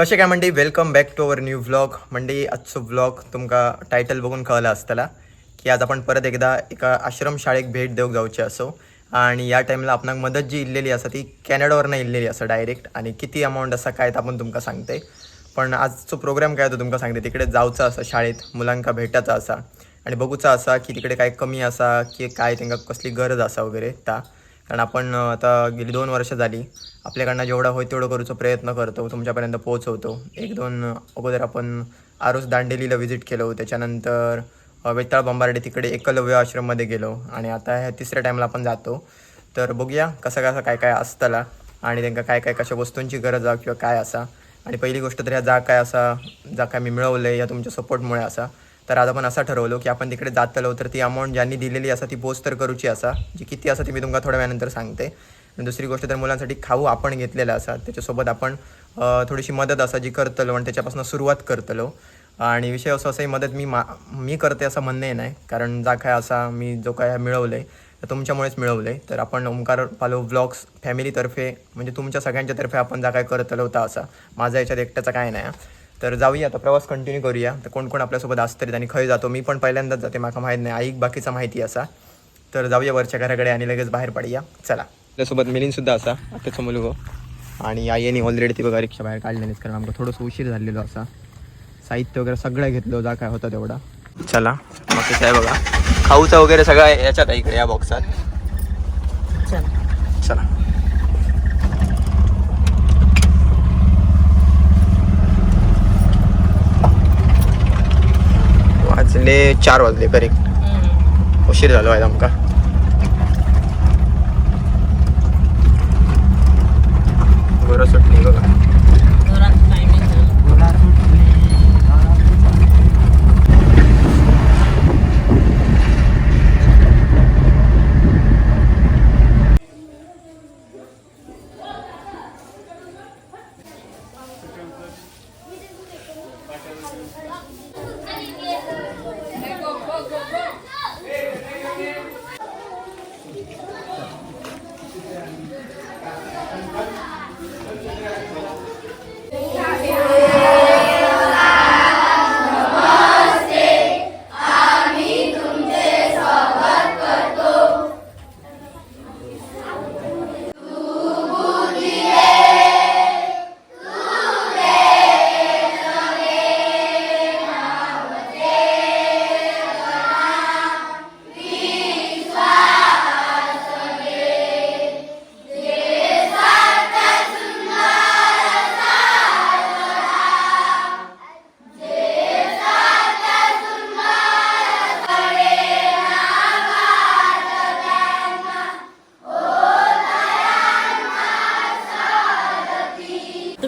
कशें काय म्हणटी welcome back to our new vlog म्हणजे आजचो व्लॉग तुमका टायटल बघून कळलं असतला की आज आपण परत एकदा एका आश्रमशाळेक भेट देऊक जावचे असो. आणि या टाईमला आपणाक मदत जी इल्लेली असा ती कॅनडावरनं इल्लेली आसा डायरेक्ट आणि किती अमाऊंट असा काय आपण तुमका सांगते. पण आजचो प्रोग्राम काय तो तुमका सांगते तिकडे जावचा असा शाळेत मुलांका भेटायचा असा. आणि बघूचा असा की तिकडे काय कमी असा की काय त्यांना कसली गरज असा वगैरे ता. कारण आपण आता गेली दोन वर्ष झाली. आपल्याकडनं जेवढा होय तेवढं करूचो प्रयत्न करतो तुमच्यापर्यंत पोहोचवतो. एक दोन अगोदर आपण आरोस दांडेलीला व्हिजिट केलो त्याच्यानंतर वेताळ बंबार्डे तिकडे एकलव्य आश्रममध्ये गेलो. आणि आता ह्या तिसऱ्या टाईमला आपण जातो. तर बघूया कसं कसं काय काय असतला. आणि त्यांना काय काय कशा वस्तूंची गरज आहे किंवा काय असा. आणि पहिली गोष्ट तर ह्या जा काय असा जा काय मी मिळवलं या तुमच्या सपोर्टमुळे असा. तर आज आपण असं ठरवलं की आपण तिकडे जातलो तर ती अमाऊंट ज्यांनी दिलेली असा ती पोच तर करूची असा. जी किती असा ती मी तुमका थोड्या वेळानंतर सांगते. दुसरी गोष्ट तर मुलांसाठी खाऊ आपण घेतलेला असा त्याच्यासोबत आपण थोडीशी मदत असा जी करतलो आणि त्याच्यापासून सुरुवात करतलो. आणि विषय असं असंही मदत मी मा मी करते असं म्हणणे नाही. कारण जा काय असा मी जो काय मिळवलं आहे तर तुमच्यामुळेच मिळवलं आहे तर आपण ओंकार पालो व्लॉग्स फॅमिलीतर्फे म्हणजे तुमच्या सगळ्यांच्या तर्फे आपण जा काय करतलो होता असा. माझा याच्यात एकट्याचा काय नाही तर जाऊया आता प्रवास कंटिन्यू करूया. तर कोण कोण आपल्यासोबत असतरीत आणि खंय जातो मी पण पहिल्यांदाच जाते माका माहीत नाही आईक बाकीचा माहिती असा. तर जाऊया वरच्या घराकडे आणि लगेच बाहेर पडूया. चला. आपल्यासोबत मिलिंद सुद्धा असा आताचा मुलगो. आणि आईने ऑलरेडी ती बघा रिक्षा बाहेर काढलेलीच कारण आमका थोडंसं उशीर झालेलो असा. साहित्य वगैरे सगळं घेतलं जा काय होतं तेवढा. चला मग कसं आहे बघा. खाऊचं वगैरे सगळं याच्यात आहे इकडे या बॉक्सात चला. वाजले चार वाजले करेक्ट उशीर झालो आहे आमका. 먹어 먹어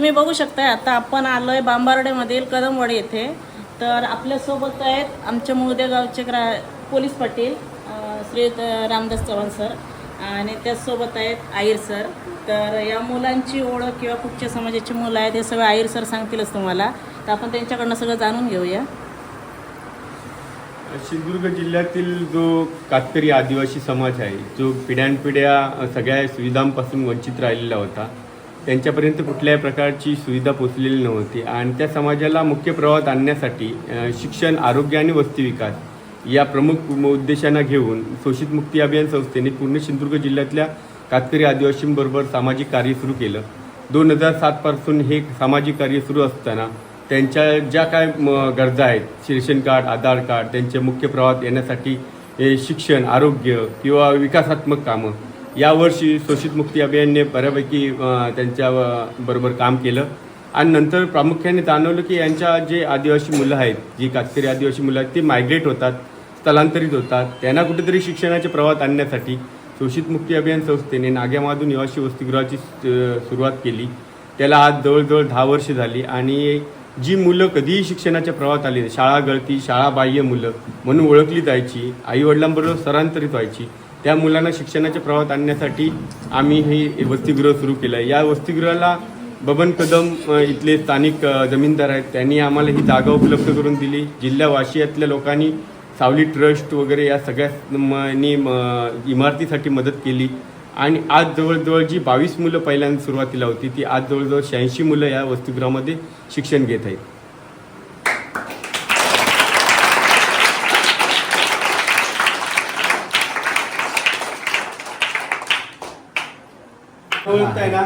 तुम्ही बघू शकताय आता आपण आलोय बांबार्डेमधील कदमवाडी येथे. तर आपल्यासोबत आहेत आमच्या मुळदे गावचे ग्रा पोलीस पाटील श्री रामदास चव्हाण सर आणि त्याचसोबत आहेत आईर सर. तर या मुलांची ओळख किंवा कुठच्या समाजाची मुलं आहेत हे सगळं आईर सर सांगतीलच तुम्हाला. तर आपण त्यांच्याकडनं सगळं जाणून घेऊया. सिंधुदुर्ग जिल्ह्यातील जो कातकरी आदिवासी समाज आहे जो पिढ्यानपिढ्या सगळ्या सुविधांपासून वंचित राहिलेला होता त्यांच्यापर्यंत कुठल्याही प्रकारची सुविधा पोचलेली नव्हती. आणि त्या समाजाला मुख्य प्रवाहात आणण्यासाठी शिक्षण आरोग्य आणि वस्ती विकास या प्रमुख उद्देशांना घेऊन शोषित मुक्ती अभियान संस्थेने पूर्ण सिंधुदुर्ग जिल्ह्यातल्या कातकरी आदिवासींबरोबर सामाजिक कार्य सुरू केलं. दोन हजार सातपासून हे सामाजिक कार्य सुरू असताना त्यांच्या ज्या काय म, गरजा आहेत रेशन कार्ड आधार कार्ड त्यांच्या मुख्य प्रवाहात येण्यासाठी शिक्षण आरोग्य किंवा विकासात्मक कामं यावर्षी शोषित मुक्ती अभियानने बऱ्यापैकी त्यांच्या बरोबर काम केलं. आणि नंतर प्रामुख्याने जाणवलं की यांच्या जे आदिवासी मुलं आहेत जी कातकरी आदिवासी मुलं आहेत ती मायग्रेट होतात स्थलांतरित होतात. त्यांना कुठेतरी शिक्षणाच्या प्रवाहात आणण्यासाठी शोषित मुक्ती अभियान संस्थेने नाग्यामधून निवासी वसतिगृहाची सुरुवात केली. त्याला आज जवळजवळ दहा वर्ष झाली आणि जी मुलं कधीही शिक्षणाच्या प्रवाहात आली शाळा गळती शाळा बाह्य मुलं म्हणून ओळखली जायची आईवडिलांबरोबर स्थलांतरित व्हायची त्या मुलांना शिक्षणाच्या प्रवाहात आणण्यासाठी आम्ही हे वसतिगृह सुरू केलं आहे. या वसतिगृहाला बबन कदम इथले स्थानिक जमीनदार आहेत. त्यांनी आम्हाला ही जागा उपलब्ध करून दिली. जिल्हा वाशियातल्या लोकांनी सावली ट्रस्ट वगैरे या सगळ्यांनी म- म- इमारतीसाठी मदत केली. आणि आज जवळजवळ जी बावीस मुलं पहिल्यांदा सुरुवातीला होती ती आज जवळजवळ शहाऐंशी मुलं या वसतिगृहामध्ये शिक्षण घेत आहेत. ओळखताय ना?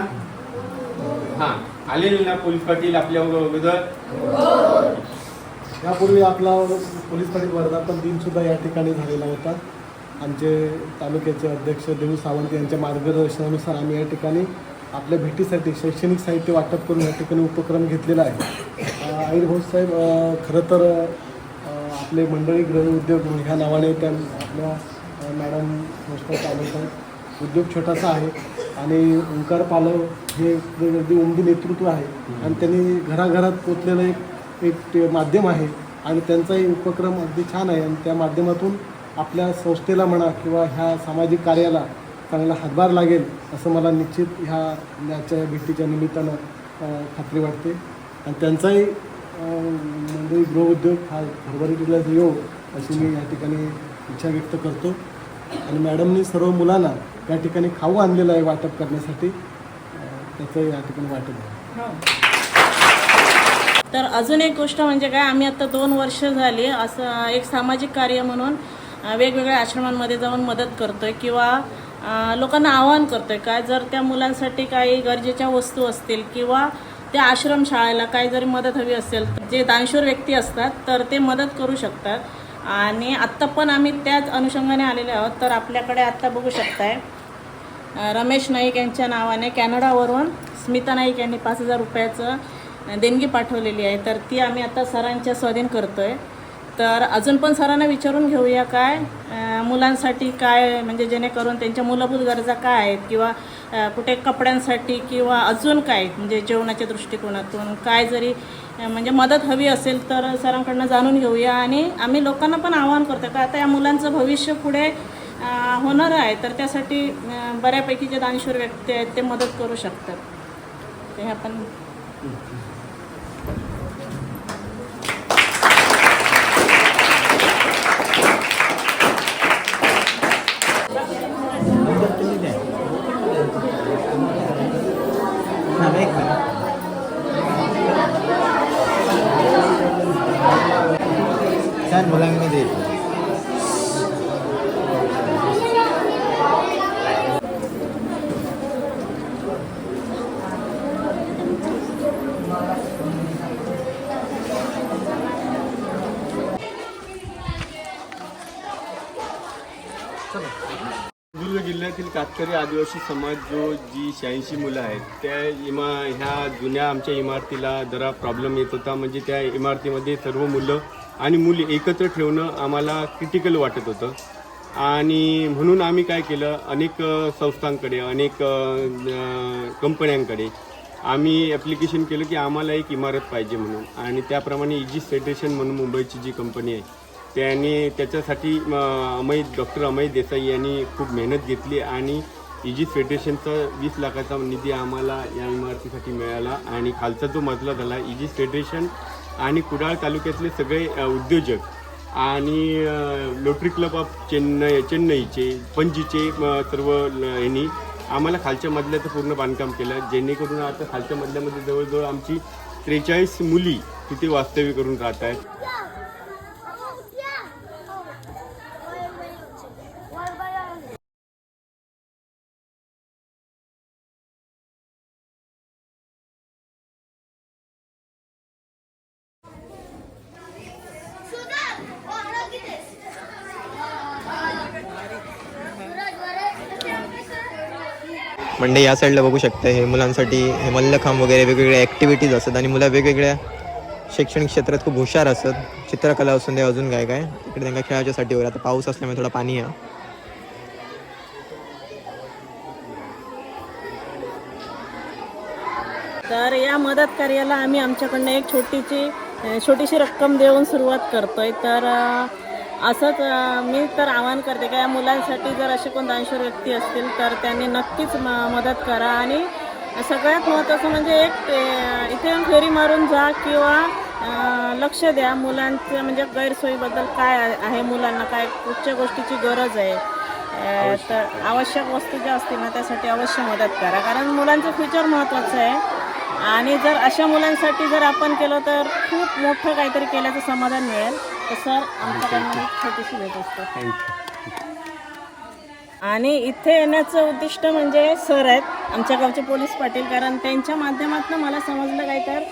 हा आलेले ना पोलीस पाटील आपल्या अगोदर यापूर्वी आपला पोलीस पाटील वर्धापन दिन सुद्धा या ठिकाणी झालेला होता. आमचे तालुक्याचे अध्यक्ष देऊ सावंत यांच्या मार्गदर्शनानुसार आम्ही या ठिकाणी आपल्या भेटीसाठी शैक्षणिक साहित्य वाटप करून या ठिकाणी उपक्रम घेतलेला आहे. आईर भाऊ साहेब अं, खरं तर आपले मंडळी गृह उद्योग ह्या नावाने त्या आपल्या मॅडम चालवत आहेत उद्योग छोटासा आहे आणि ओंकार पालव हे अगदी उमदी नेतृत्व आहे आणि त्यांनी घराघरात पोचलेलं एक एक माध्यम आहे आणि त्यांचाही उपक्रम अगदी छान आहे आणि त्या माध्यमातून आपल्या संस्थेला म्हणा किंवा ह्या सामाजिक कार्याला चांगला हातभार लागेल असं मला निश्चित ह्या याच्या भेटीच्या निमित्तानं खात्री वाटते. आणि त्यांचाही मुंबई म्हणजे गृहउद्योग हा भरभरीला योग अशी मी या ठिकाणी इच्छा व्यक्त करतो. आणि मॅडमनी सर्व मुलांना त्या ठिकाणी खाऊ आणलेलं आहे वाटप करण्यासाठी. त्याचं या ठिकाणी वाटप आहे हो. तर अजून एक गोष्ट म्हणजे काय आम्ही आता दोन वर्ष झाली असं एक सामाजिक कार्य म्हणून वेगवेगळ्या आश्रमांमध्ये जाऊन मदत करतोय किंवा लोकांना आवाहन करतोय काय जर त्या मुलांसाठी काही गरजेच्या वस्तू असतील किंवा त्या आश्रमशाळेला काही जरी मदत हवी असेल जे दानशूर व्यक्ती असतात तर ते मदत करू शकतात. आणि आत्ता पण आम्ही त्याच अनुषंगाने आलेले आहोत तर आपल्याकडे आत्ता बघू शकताय. रमेश नाईक यांच्या नावाने कॅनडावरून स्मिता नाईक यांनी पाच हजार रुपयाचं देणगी पाठवलेली आहे. तर ती आम्ही आता सरांच्या स्वाधीन करतो आहे तर अजून पण सरांना विचारून घेऊया काय मुलांसाठी काय म्हणजे जेणेकरून त्यांच्या मूलभूत गरजा काय आहेत किंवा कुठे कपड्यांसाठी किंवा अजून काय म्हणजे जेवणाच्या दृष्टिकोनातून काय जरी म्हणजे मदत हवी असेल तर सरांकडनं जाणून घेऊया. आणि आम्ही लोकांना पण आवाहन करतो का आता या मुलांचं भविष्य पुढे होणार आहे. तर त्यासाठी बऱ्यापैकी जे दानशूर व्यक्ती आहेत ते मदत करू शकतात. ते हे आपण छान मुलांमध्ये सिंधुदुर्ग कातकरी आदिवासी समाज जो जी शहाऐंशी मुलं आहेत त्या इमा ह्या जुन्या आमच्या इमारतीला जरा प्रॉब्लेम येत होता. म्हणजे त्या इमारतीमध्ये सर्व मुलं आणि मुली एकत्र ठेवणं आम्हाला क्रिटिकल वाटत होतं. आणि म्हणून आम्ही काय केलं अनेक संस्थांकडे अनेक कंपन्यांकडे आम्ही ॲप्लिकेशन केलं की आम्हाला एक इमारत पाहिजे म्हणून. आणि त्याप्रमाणे इजी फेडरेशन म्हणून मुंबईची जी कंपनी आहे त्यांनी त्याच्यासाठी अमय डॉक्टर अमय देसाई यांनी खूप मेहनत घेतली आणि इजिप्त फेडरेशनचा वीस लाखाचा निधी आम्हाला या इमारतीसाठी मिळाला आणि खालचा जो मजला झाला इजिप्त फेडरेशन आणि कुडाळ तालुक्यातले सगळे उद्योजक आणि लोटरी क्लब ऑफ चेन्नई चेन्नईचे पणजीचे सर्व ल- यांनी आम्हाला खालच्या मजल्याचं पूर्ण बांधकाम केलं. जेणेकरून आता खालच्या मजल्यामध्ये जवळजवळ आमची त्रेचाळीस मुली तिथे वास्तव्य करून राहत आहेत. म्हणजे या साईडला बघू शकता हे मुलांसाठी हे मल्लखांब वगैरे वेगवेगळ्या ॲक्टिव्हिटीज असतात आणि मुलं वेगवेगळ्या शैक्षणिक क्षेत्रात खूप हुशार असतात. चित्रकला असून दे अजून काय काय. इकडे त्यांना खेळाच्यासाठी वगैरे आता पाऊस असल्यामुळे थोडा पाणी आहे. तर या मदत कार्याला आम्ही आमच्याकडनं एक छोटीशी छोटीशी रक्कम देऊन सुरुवात करतोय. तर असंच मी तर आवाहन करते का या मुलांसाठी जर असे कोण दानशूर व्यक्ती असतील तर त्यांनी नक्कीच म मदत करा. आणि सगळ्यात महत्त्वाचं म्हणजे एक ते- इथे येऊन फेरी मारून जा किंवा लक्ष द्या मुलांचं म्हणजे गैरसोयीबद्दल काय आहे मुलांना काय कुठच्या गोष्टीची गरज आहे. तर आवश्यक वस्तू ज्या असतील ना त्यासाठी अवश्य मदत करा. कारण मुलांचं फ्युचर महत्त्वाचं आहे. आणि जर अशा मुलांसाठी जर आपण केलं तर खूप मोठं काहीतरी केल्याचं समाधान मिळेल. तर सर आमच्याकडनं एक छोटीशी भेट असते. आणि इथे येण्याचं उद्दिष्ट म्हणजे सर आहेत आमच्या गावचे पोलीस पाटील कारण त्यांच्या माध्यमातून मला समजलं काय तर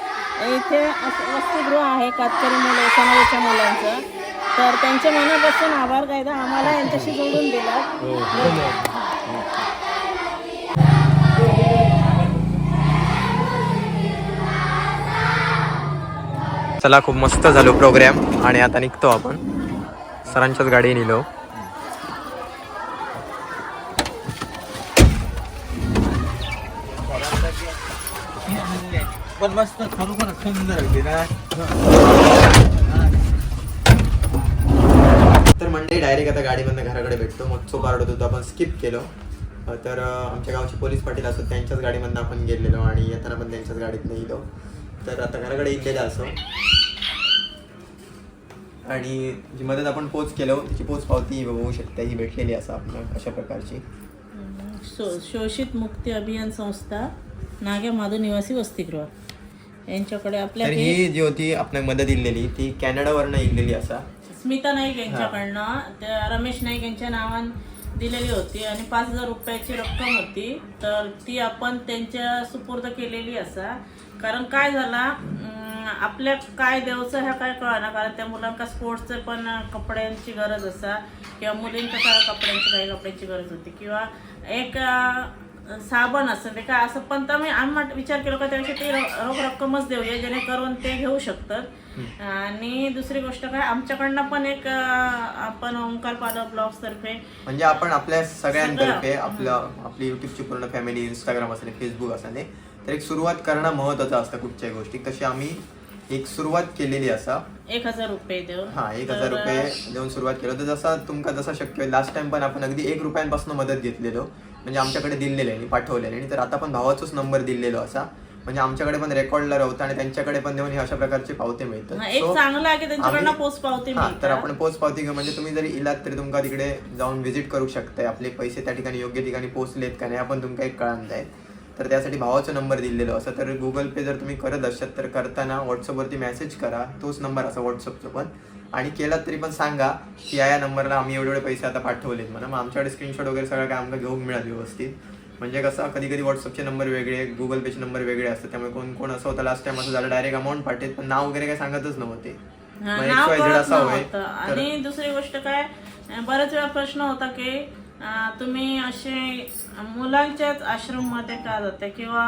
इथे असं वसतिगृह आहे कातकरी मुलं समाजाच्या मुलांचं. तर त्यांच्या मनापासून आभार काय तर आम्हाला यांच्याशी जोडून दिला. चला खूप मस्त झालो प्रोग्राम आणि आता निघतो आपण. सरांच्याच गाडी निलो. पण मस्त खरोखर सुंदर होती ना. तर मंडे डायरेक्ट आता गाडीमधनं घराकडे भेटतो. मग पार्ट होतो तो आपण स्किप केलो. तर आमच्या गावचे पोलीस पाटील असो त्यांच्याच गाडीमधनं आपण गेलेलो आणि येताना पण त्यांच्याच गाडीत येलो तर आता घराकडे इलेला असो. आणि जी मदत आपण पोच केलो त्याची पोच पावती बघू शकता ही भेटलेली असा आपल्याला अशा प्रकारची. शो शोषित मुक्ती अभियान संस्था नाग्या माधव निवासी वसतिगृह. यांच्याकडे आपल्या ही जी होती आपल्याला मदत इलेली ती कॅनडावरनं इलेली असा. स्मिता नाईक यांच्याकडनं त्या रमेश नाईक यांच्या नावान दिलेली होती आणि पाच हजार रुपयाची रक्कम होती. तर ती आपण त्यांच्या सुपूर्द केलेली असा. कारण काय झाला आपल्या काय देवचं ह्या काय कळना कारण त्या मुलांका स्पोर्ट्सचे पण कपड्यांची गरज असा किंवा मुलींच्या काय कपड्यांची काही कपड्यांची गरज होती. किंवा एक साबण असं ते काय असं पण तर मी आम्ही विचार केला का त्यापेक्षा ते रोख रक्कमच देऊया जेणेकरून ते घेऊ शकतात. आणि दुसरी गोष्ट काय आमच्याकडनं पण एक आपण ओंकार पालव ब्लॉग्स तर्फे म्हणजे आपण आपल्या सगळ्यांतर्फे आपलं आपली युट्यूबची पूर्ण फॅमिली इंस्टाग्राम असेल फेसबुक असेल तर एक सुरुवात करणं महत्वाचं असतं कुठच्याही गोष्टी. तशी आम्ही एक सुरुवात केलेली असा. एक हजार रुपये देऊन. हा एक हजार रुपये देऊन सुरुवात केलं. तर जसं तुमका जसं शक्य होईल लास्ट टाइम पण आपण अगदी एक रुपयांपासून मदत घेतलेलो. म्हणजे आमच्याकडे दिलेले आणि पाठवलेले. आणि तर आता पण भावाचाच नंबर दिलेलो असा. म्हणजे आमच्याकडे पण रेकॉर्डला राहतं आणि त्यांच्याकडे पण देऊन हे अशा प्रकारचे पावते मिळतात. पोच पावती तर आपण पोच पावती घेऊ. म्हणजे तुम्ही जरी इलात तरी तुमका तिकडे जाऊन व्हिजिट करू शकताय. आपले पैसे त्या ठिकाणी योग्य ठिकाणी पोहोचलेत का नाही आपण तुमका एक कळान जाईल तर त्यासाठी भावाचा नंबर दिलेलो. असं तर गुगल पे जर तुम्ही करत असाल तर करताना व्हॉट्सअपवरती मेसेज करा. तोच नंबर असा व्हॉट्सअपचा पण. आणि केलात तरी पण सांगा की या या नंबरला आम्ही एवढे एवढे पैसे आता पाठवलेत म्हणा. मग आमच्याकडे स्क्रीनशॉट वगैरे सगळं काय आमका घेऊन मिळाल व्यवस्थित. म्हणजे कसं कधी कधी व्हॉट्सअपचे नंबर वेगळे गुगल पेचे नंबर वेगळे असतात. त्यामुळे कोण कोण असं होतं लास्ट टाइम असं झालं डायरेक्ट अमाऊंट पाठवत पण नाव वगैरे काय सांगतच नव्हते. हा, मग XYZ असा होय आणि दुसरी गोष्ट काय बऱ्याच वेळा प्रश्न होता की तुम्ही असे मुलांच्याच आश्रममध्ये का जाते किंवा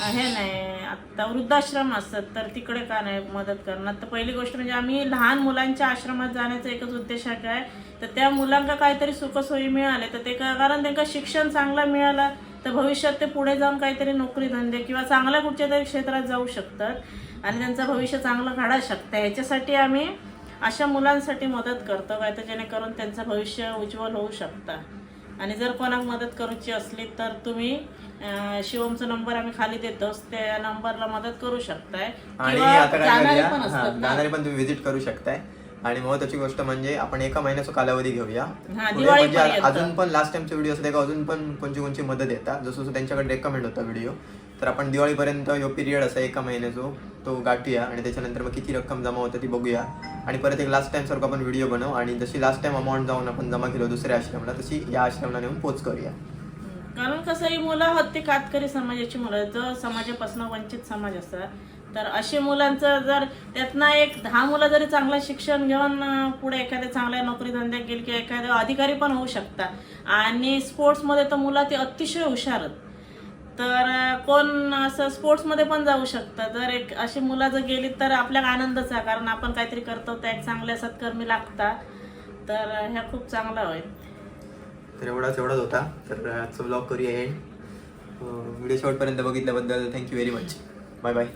हे नाही आता वृद्धाश्रम असतात तर तिकडे का नाही मदत करणार? तर पहिली गोष्ट म्हणजे आम्ही लहान मुलांच्या आश्रमात जाण्याचा एकच उद्देश काय? तर त्या मुलांना काहीतरी सुखसोयी मिळाले तर ते का- कारण त्यांना शिक्षण चांगलं मिळालं तर भविष्यात ते पुढे जाऊन काहीतरी नोकरी धंदे किंवा चांगल्या कुठच्या तरी क्षेत्रात जाऊ शकतात आणि त्यांचं भविष्य चांगलं घडा शकतं. ह्याच्यासाठी आम्ही अशा मुलांसाठी मदत करतो काय? तर जेणेकरून त्यांचं भविष्य उज्ज्वल होऊ शकतं. आणि जर कोणाक मदत करूची असली तर तुम्ही शिवमचा नंबर आम्ही खाली देतोच त्या नंबरला मदत करू शकताय. आणि किंवा आता काय जाणारे करूया पण हा, जाणारे तुम्ही व्हिजिट करू शकताय. आणि महत्वाची गोष्ट म्हणजे आपण एका महिन्याचा कालावधी घेऊया. हा, पुढे दिवाळीपर्यंत. म्हणजे अजून पण लास्ट टाइमचे व्हिडिओ असते का अजून पण कोणची कोणची मदत येतात? जसं जसं त्यांच्याकडे रेकमेंड होता व्हिडिओ तर आपण दिवाळीपर्यंत यो पिरियड असा एका महिन्याचो. तो गाठूया आणि त्याच्यानंतर मग किती रक्कम जमा होतं ती बघूया. आणि परत एक लास्ट टाइम सारखं आपण व्हिडिओ बनवू आणि जशी लास्ट टाइम अमाऊंट जाऊन आपण जमा केलो दुसऱ्या आश्रमला तशी या आश्रमला नेऊन पोच करूया. कारण कसं ही मुलं आहोत कातकरी समाजाची मुलं जो समाजापासून वंचित समाज असतात तर अशी मुलांचं जर त्यातनं एक दहा मुलं जरी चांगलं शिक्षण घेऊन पुढे एखाद्या चांगल्या नोकरी धंद्यात गेली किंवा एखाद्या अधिकारी पण होऊ शकतात. आणि स्पोर्ट्समध्ये तर मुलं ते अतिशय हुशार आहेत. तर कोण असं स्पोर्ट्समध्ये पण जाऊ शकतं. जर एक अशी मुलं जर गेली तर आपल्याला आनंदच आहे कारण आपण काहीतरी करतो तर एक चांगल्या सत्कर्मी लागता तर ह्या खूप चांगलं होईल. तर एवढाच एवढाच होता. तर आजचा ब्लॉग करूया एंड व्हिडिओ शॉर्टपर्यंत बघितल्याबद्दल thank you very much bye bye